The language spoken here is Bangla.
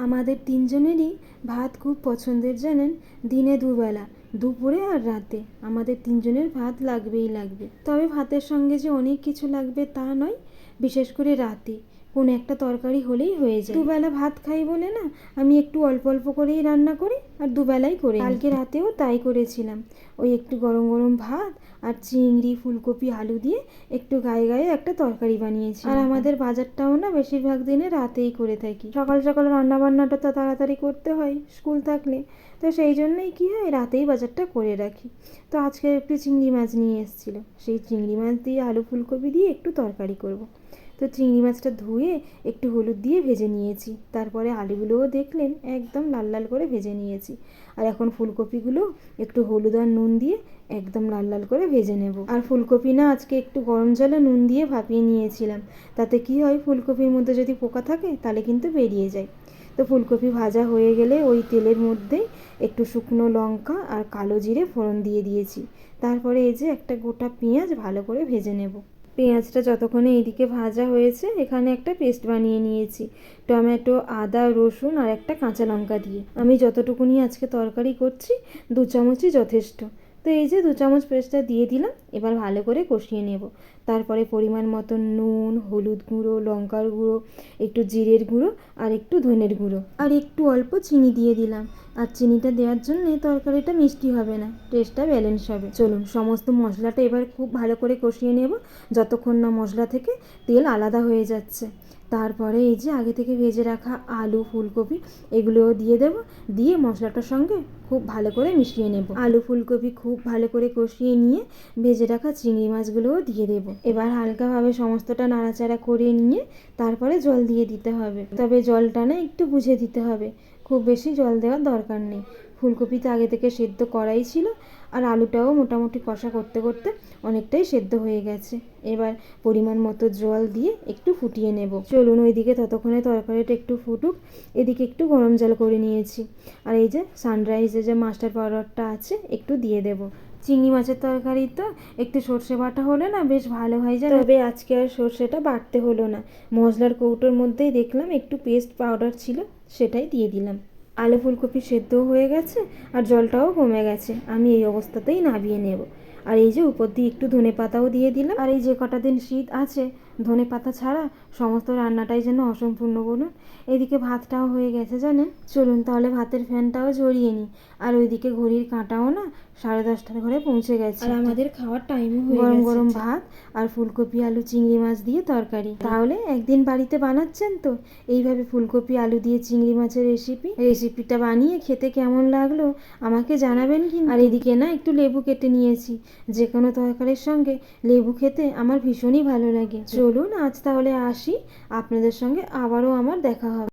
আমাদের তিনজনেরই ভাত খুব পছন্দের, জানেন? দিনে দুবেলা, দুপুরে আর রাতে। আমাদের তিনজনের ভাত লাগবেই লাগবে। তবে ভাতের সঙ্গে যে অনেক কিছু লাগবে তা নয়, বিশেষ করে রাতে। কোনো একটা তরকারি হলেই হয়ে যায়। দুবেলা ভাত খাই বলে না, আমি একটু অল্প অল্প করেই রান্না করি আর দুবেলাই করে। কালকে রাতেও তাই করেছিলাম। ওই একটু গরম গরম ভাত আর চিংড়ি, ফুলকপি, আলু দিয়ে একটু গায়ে গায়ে একটা তরকারি বানিয়েছি। আর আমাদের বাজারটাও না বেশিরভাগ দিনে রাতেই করে থাকি। সকাল সকাল রান্না বান্নাটা তো তাড়াতাড়ি করতে হয় স্কুল থাকলে। তো সেই জন্যই কি হয়, রাতেই বাজারটা করে রাখি। তো আজকে একটু চিংড়ি মাছ নিয়ে এসেছিল। সেই চিংড়ি মাছ দিয়ে আলু, ফুলকপি দিয়ে একটু তরকারি করব। তো চিংড়ি মাছটা ধুয়ে একটু হলুদ দিয়ে ভেজে নিয়েছি। তারপরে আলুগুলোও দেখলেন, একদম লাল লাল করে ভেজে নিয়েছি। আর এখন ফুলকপিগুলো একটু হলুদ আর নুন দিয়ে একদম লাল লাল করে ভেজে নেব। আর ফুলকপি না আজকে একটু গরম জলে নুন দিয়ে ভাপিয়ে নিয়েছিলাম। তাতে কি হয়, ফুলকপির মধ্যে যদি পোকা থাকে তাহলে কিন্তু বেরিয়ে যায়। তো ফুলকপি ভাজা হয়ে গেলে ওই তেলের মধ্যেই একটু শুকনো লঙ্কা আর কালো জিরে ফোড়ন দিয়ে দিয়েছি। তারপরে এই যে একটা গোটা পেঁয়াজ ভালো করে ভেজে নেব। পেঁয়াজটা যতক্ষণে এইদিকে ভাজা হয়েছে, এখানে একটা পেস্ট বানিয়ে নিয়েছি। টমেটো, আদা, রসুন আর একটা কাঁচা লঙ্কা দিয়ে। আমি যতটুকুনি আজকে তরকারি করছি, দু চামচই যথেষ্ট। তো এই যে দু চামচ পেস্টটা দিয়ে দিলাম, এবার ভালো করে কষিয়ে নেব। তারপরে পরিমাণ মতো নুন, হলুদ গুঁড়ো, লঙ্কার গুঁড়ো, একটু জিরের গুঁড়ো আর একটু ধনের গুঁড়ো আর একটু অল্প চিনি দিয়ে দিলাম। আর চিনিটা দেওয়ার জন্য তরকারিটা মিষ্টি হবে না, টেস্টটা ব্যালেন্স হবে। চলুন, সমস্ত মশলাটা এবার খুব ভালো করে কষিয়ে নেব, যতক্ষণ না মশলা থেকে তেল আলাদা হয়ে যাচ্ছে। তারপরে এই যে আগে থেকে ভেজে রাখা আলু, ফুলকপি, এগুলোও দিয়ে দেব। দিয়ে মশলাটার সঙ্গে খুব ভালো করে মিশিয়ে নেব। আলু, ফুলকপি খুব ভালো করে কষিয়ে নিয়ে ভেজে রাখা চিংড়ি মাছগুলোও দিয়ে দেব। এবার হালকাভাবে সমস্তটা নাড়াচাড়া করে নিয়ে তারপরে জল দিয়ে দিতে হবে। তবে জলটা না একটু বুঝে দিতে হবে। খুব বেশি জল দেওয়ার দরকার নেই। ফুলকপিতে আগে থেকে সেদ্ধ করাই ছিল আর আলুটাও মোটামুটি কষা করতে করতে অনেকটাই সেদ্ধ হয়ে গেছে। এবার পরিমাণ মতো জল দিয়ে একটু ফুটিয়ে নেব। চলুন ওইদিকে ততক্ষণে তরকারিটা একটু ফুটুক। এদিকে একটু গরম জল করে নিয়েছি। আর এই যে সানরাইজের যে মাস্টার পাউডারটা আছে, একটু দিয়ে দেব। চিংড়ি মাছের তরকারি তো একটু সর্ষে বাটা হলে না বেশ ভালো হয় যায় তবে আজকে আর সর্ষেটা বাটতে হলো না। মশলার কৌটোর মধ্যেই দেখলাম একটু পেস্ট পাউডার ছিল, সেটাই দিয়ে দিলাম। আলু ফুলকপি সেদ্ধ হয়ে গেছে আর জলটাও কমে গেছে। আমি এই অবস্থাতেই নাবিয়ে নেব। আর এই যে উপর দিয়ে একটু ধনে পাতাও দিয়ে দিলাম। আর এই যে কটা দিন শীত আছে ধনে পাতা ছাড়া সমস্ত রান্নাটাই যেন অসম্পূর্ণ বলুন। এদিকে ভাতটাও হয়ে গেছে জানেন। চলুন তাহলে ভাতের ফ্যানটাও জড়িয়ে নিই। আর ওইদিকে ঘড়ির কাঁটাও না সাড়ে দশটার ঘরে পৌঁছে গেছে। আর আমাদের খাওয়ার টাইমও হয়ে গরম গরম ভাত আর ফুলকপি আলু চিংড়ি মাছ দিয়ে তরকারি। তাহলে একদিন বাড়িতে বানাচ্ছেন তো? এইভাবে ফুলকপি আলু দিয়ে চিংড়ি মাছের রেসিপি রেসিপিটা বানিয়ে খেতে কেমন লাগল আমাকে জানাবেন কি আর এদিকে না একটু লেবু কেটে নিয়েছি। যে কোনো তরকারির সঙ্গে লেবু খেতে আমার ভীষণই ভালো লাগে। চলুন আজ তাহলে আসি। আপনাদের সঙ্গে আবারও আমার দেখা হবে।